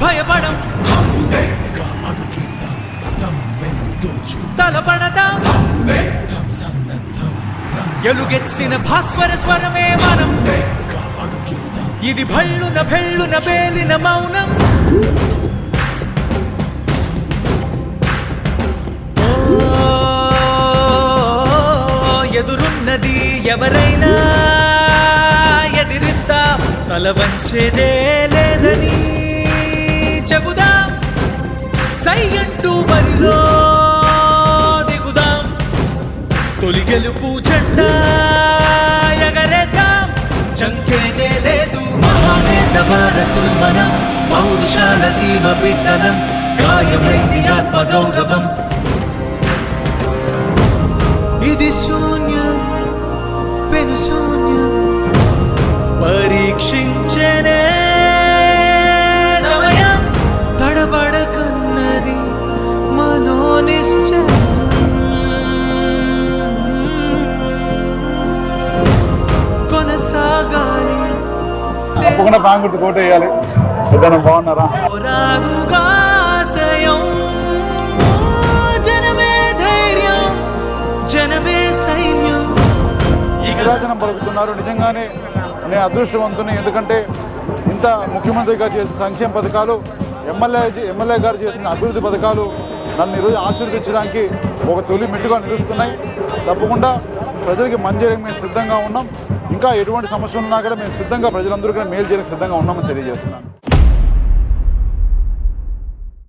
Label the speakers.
Speaker 1: భయపడం. తలపడదాం. ఎలుగెచ్చిన భాస్వర స్వరమే మనం. ఇది భళ్ళున భెళ్ళున పేలిన మౌనం. ఎదురున్నది ఎవరైనా ఎదిరిద్దా. తల వంచేదే లేదని. చెబుదాం. సై అంటూ బరిలో దిగుదాం. తొలి గెలుపు జెండా ఎగరేద్దాం. చంకేదే లేదు మహానేత వారసులు మనం. పౌరుషాల సీమ బిడ్డలం గాయమైంది ఆత్మ గౌరవం ఇది శూన్యం
Speaker 2: తప్పకుండా బ్యాంక్ గుర్తు కోట వేయాలి ఏదైనా బాగున్నారా? విరాజనం పలుకుతున్నారు. నిజంగానే నేను అదృష్టవంతుని ఎందుకంటే ఇంత ముఖ్యమంత్రి గారు చేసిన సంక్షేమ పథకాలు ఎమ్మెల్యే ఎమ్మెల్యే గారు చేసిన అభివృద్ధి పథకాలు నన్ను ఈరోజు ఆశీర్వదించడానికి ఒక తొలి మెట్టుగా నిలుస్తున్నాయి. తప్పకుండా ప్రజలకి మంచి మేము సిద్ధంగా ఉన్నాం. ఇంకా ఎటువంటి సమస్యలు ఉన్నా కూడా మేము సిద్ధంగా ప్రజలందరూ కూడా మేలు చేయడానికి సిద్ధంగా ఉన్నామని తెలియజేస్తున్నాను.